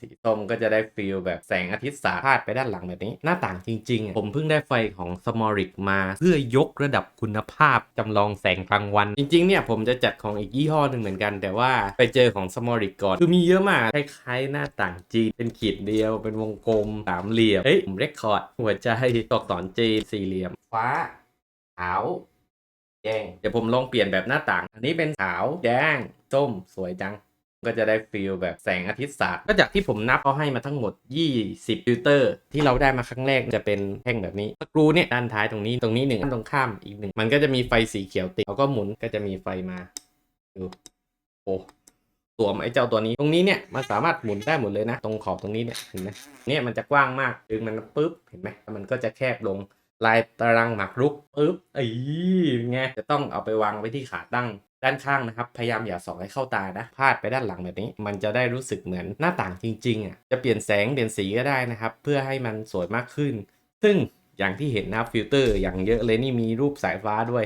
สีส้มก็จะได้ฟีลแบบแสงอาทิตย์สาดพาดไปด้านหลังแบบนี้ หน้าต่างจริงๆ ผมเพิ่งได้ไฟของสมอริกมาเพื่อยกระดับคุณภาพจำลองแสงกลางวัน จริงๆเนี่ยผมจะจัดของอีกยี่ห้อหนึ่งเหมือนกัน แต่ว่าไปเจอของสมอริกก่อน คือมีเยอะมากคล้ายๆหน้าต่างจีนเป็นขีดเดียวเป็นวงกลมสามเหลี่ยมเฮ้ยผมเรคคอร์ดหัวใจตอักษรจีนสี่เหลี่ยมฟ้าขาวแดงเดี๋ยวผมลองเปลี่ยนแบบหน้าต่าง อันนี้เป็นขาวแดงส้มสวยจัง ก็จะได้ฟีลแบบแสงอาทิตย์สาดก็จากที่ผมนับเขาให้มาทั้งหมด 20ฟิลเตอร์ ที่เราได้มาครั้งแรกจะเป็นแท่งแบบนี้สกรูเนี่ยด้านท้ายตรงนี้ตรงนี้หนึ่งตรงข้ามอีกหนึ่งมันก็จะมีไฟสีเขียวติดเราก็หมุนก็จะมีไฟมาดูโอ้สวมไอ้เจ้าตัวนี้ตรงนี้เนี่ยมันสามารถหมุนได้หมดเลยนะ ตรงขอบตรงนี้เนี่ยเห็นไหมเนี่ยมันจะกว้างมากดึงมันปุ๊บเห็นไหมมันก็จะแคบลงลายตารางหมากรุกปึ๊บไอ้ไงจะต้องเอาไปวางไว้ที่ขาตั้ง ด้านข้างนะครับ พยายามอย่าส่องให้เข้าตานะ พาดไปด้านหลังแบบนี้ มันจะได้รู้สึกเหมือนหน้าต่างจริงๆอะ จะเปลี่ยนแสงเปลี่ยนสีก็ได้นะครับ เพื่อให้มันสวยมากขึ้น ซึ่งอย่างที่เห็นนะฟิลเตอร์อย่างเยอะเลยนี่มีรูปสายฟ้าด้วย